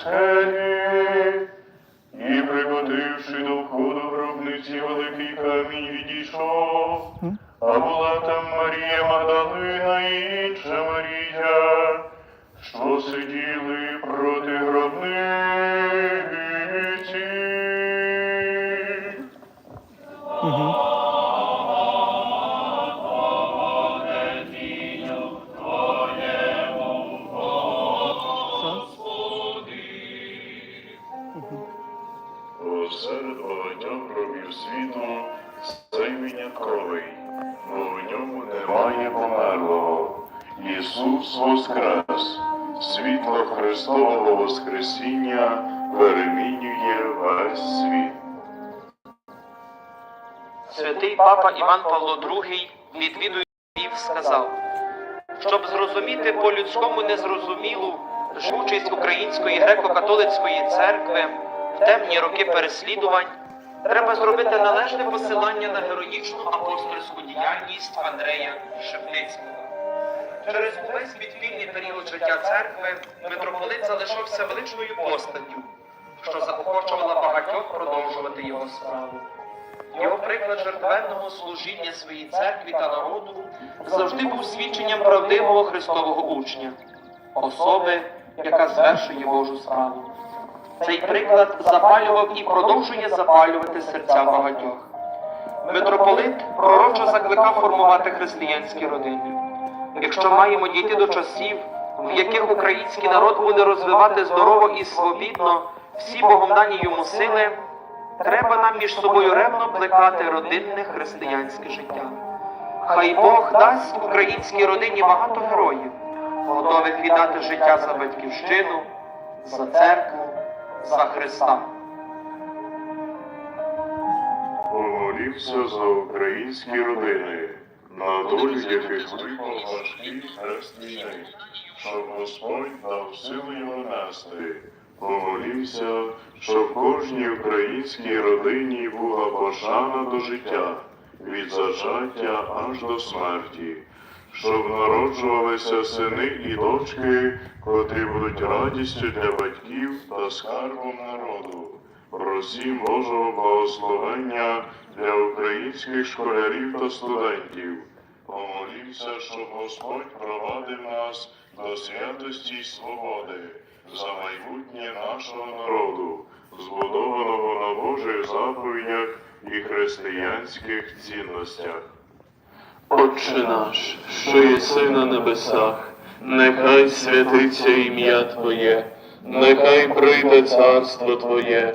скелі. І приготивши до входу гробниці великий камінь відійшов, а була там Марія Магдалина і інша Марія, що сиділи проти гробниці. Світло Христового Воскресіння перемінює весь світ. Святий папа Іван Павло II, відвідуючи сказав, щоб зрозуміти по-людському незрозумілу живучість Української греко-католицької церкви в темні роки переслідувань, треба зробити належне посилання на героїчну апостольську діяльність Андрея Шептицького. Через увесь підпільний період життя церкви митрополит залишався величною постаттю, що заохочувала багатьох продовжувати його справу. Його приклад жертвенного служіння своїй церкві та народу завжди був свідченням правдивого Христового учня, особи, яка звершує Божу справу. Цей приклад запалював і продовжує запалювати серця багатьох. Митрополит пророчо закликав формувати християнські родини. Якщо маємо дійти до часів, в яких український народ буде розвивати здорово і свобідно всі Богом дані йому сили, треба нам між собою ревно плекати родинне християнське життя. Хай Бог дасть українській родині багато героїв, готових віддати життя за батьківщину, за церкву, за Христа. Помолівся за українські родини, на долю яких випав важкий хрест війни, щоб Господь дав силу його нести. Помолівся, щоб кожній українській родині була пошана до життя, від зачаття аж до смерті, щоб народжувалися сини і дочки, котрі будуть радістю для батьків та скарбом народу. Просім Божого благословення для українських школярів та студентів. Помолімся, щоб Господь провадив нас до святості й свободи за майбутнє нашого народу, збудованого на Божих заповідях і християнських цінностях. Отче наш, що єси на небесах, нехай святиться ім'я Твоє, нехай прийде царство Твоє,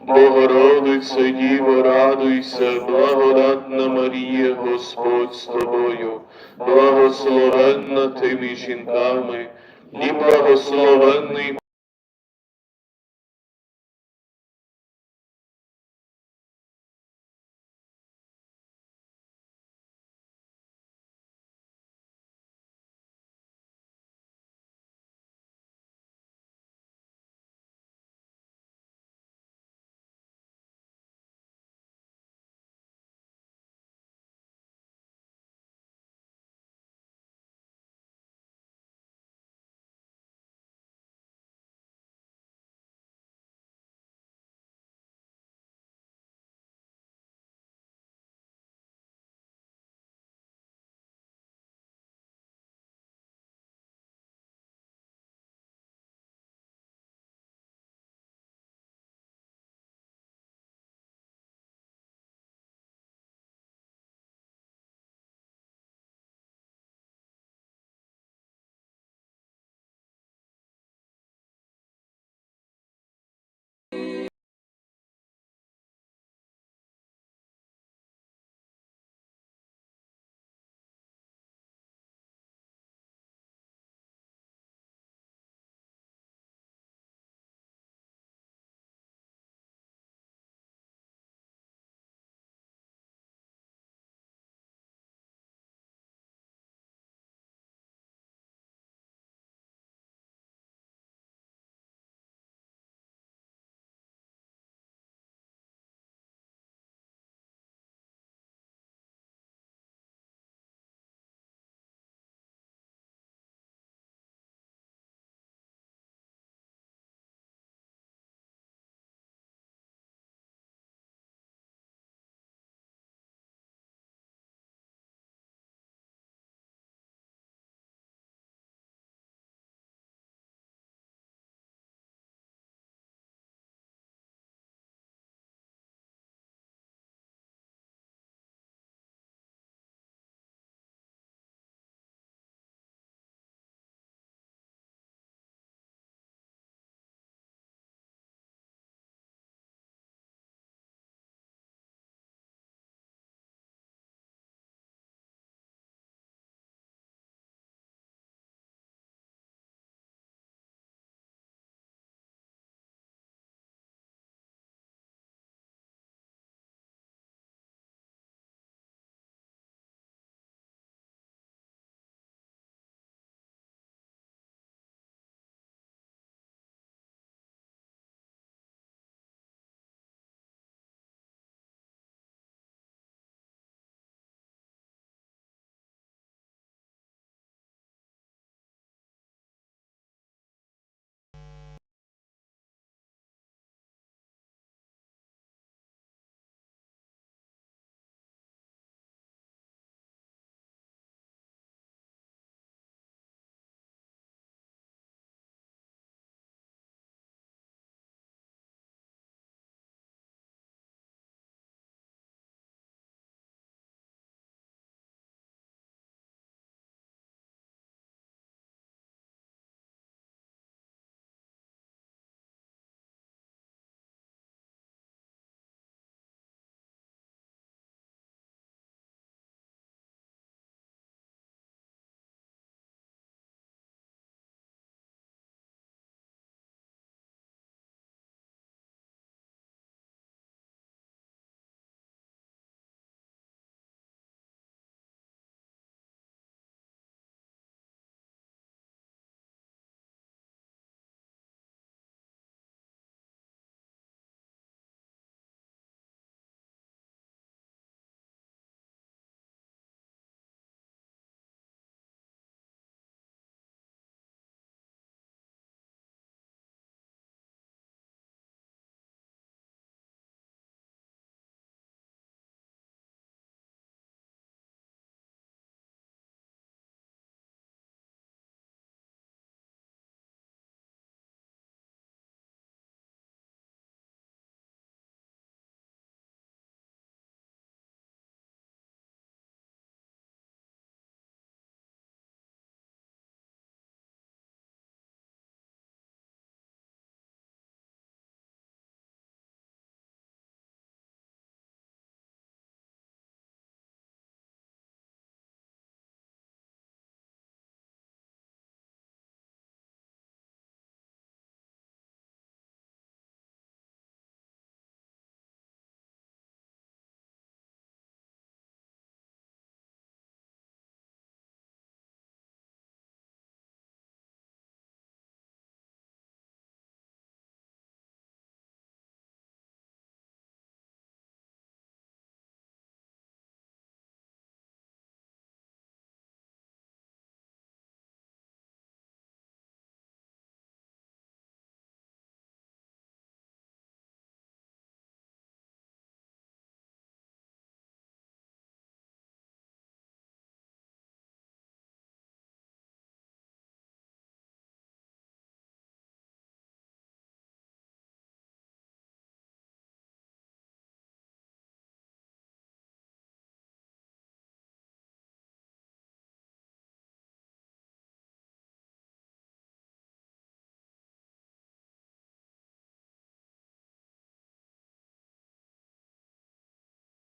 Богородице, Діво, радуйся, благодатна Марія, Господь з тобою, благословенна ти між жінками, і благословенний